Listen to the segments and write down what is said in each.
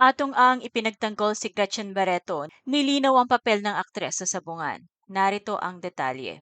Atong ang ipinagtanggol si Gretchen Barreto, nilinaw ang papel ng aktres sa sabungan. Narito ang detalye.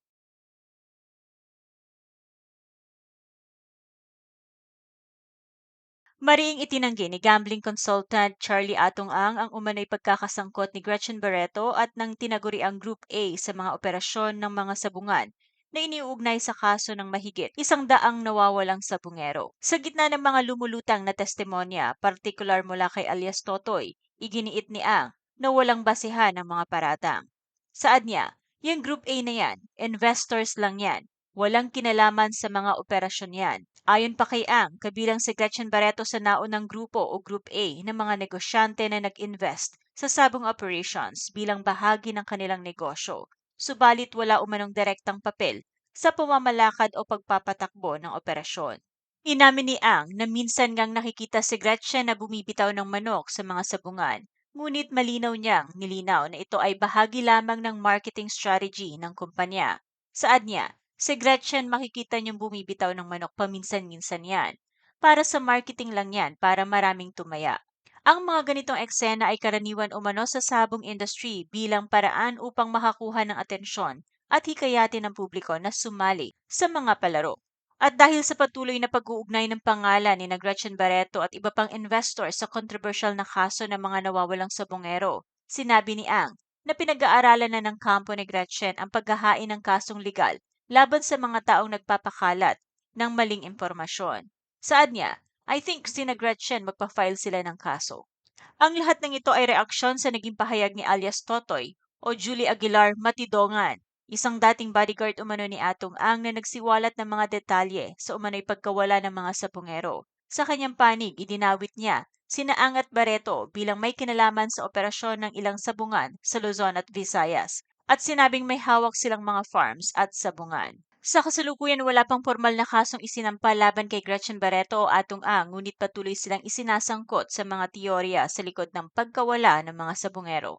Mariing itinanggi ni gambling consultant Charlie Atong Ang ang umano'y pagkakasangkot ni Gretchen Barreto at ng tinaguri ang Group A sa mga operasyon ng mga sabungan na iniuugnay sa kaso ng mahigit isang daang nawawalang sabungero. Sa gitna ng mga lumulutang na testimonya, partikular mula kay alias Totoy, iginiit ni Ang na walang basehan ang mga paratang. Saad niya, yung Group A na yan, investors lang yan, walang kinalaman sa mga operasyon yan. Ayon pa kay Ang, kabilang si Gretchen Barreto sa naunang grupo o Group A ng mga negosyante na nag-invest sa sabong operations bilang bahagi ng kanilang negosyo. Subalit wala umanong direktang papel sa pamamalakad o pagpapatakbo ng operasyon. Inamin ni Ang na minsan ngang nakikita si Gretchen na bumibitaw ng manok sa mga sabungan, ngunit malinaw niyang nilinaw na ito ay bahagi lamang ng marketing strategy ng kumpanya. Saad niya, Si Gretchen makikita niyong bumibitaw ng manok paminsan-minsan yan. Para sa marketing lang yan, para maraming tumaya. Ang mga ganitong eksena ay karaniwan umano sa sabong industry bilang paraan upang makakuha ng atensyon at hikayatin ng publiko na sumali sa mga palaro. At dahil sa patuloy na pag-uugnay ng pangalan ni Gretchen Barreto at iba pang investor sa controversial na kaso ng mga nawawalang sabongero, sinabi ni Ang na pinag-aaralan na ng kampo ni Gretchen ang paghahain ng kasong legal laban sa mga taong nagpapakalat ng maling impormasyon. Saad niya, I think sina Gretchen magpa-file sila ng kaso. Ang lahat ng ito ay reaksyon sa naging pahayag ni alias Totoy o Julie Aguilar Matidongan, isang dating bodyguard umano ni Atong Ang na nagsiwalat ng mga detalye sa umano'y pagkawala ng mga sapungero. Sa kanyang panig, idinawit niya sina Ang at Barreto bilang may kinalaman sa operasyon ng ilang sabungan sa Luzon at Visayas at sinabing may hawak silang mga farms at sabungan. Sa kasalukuyan wala pang formal na kasong isinampa laban kay Gretchen Barreto o Atong Ang ngunit patuloy silang isinasangkot sa mga teorya sa likod ng pagkawala ng mga sabungero.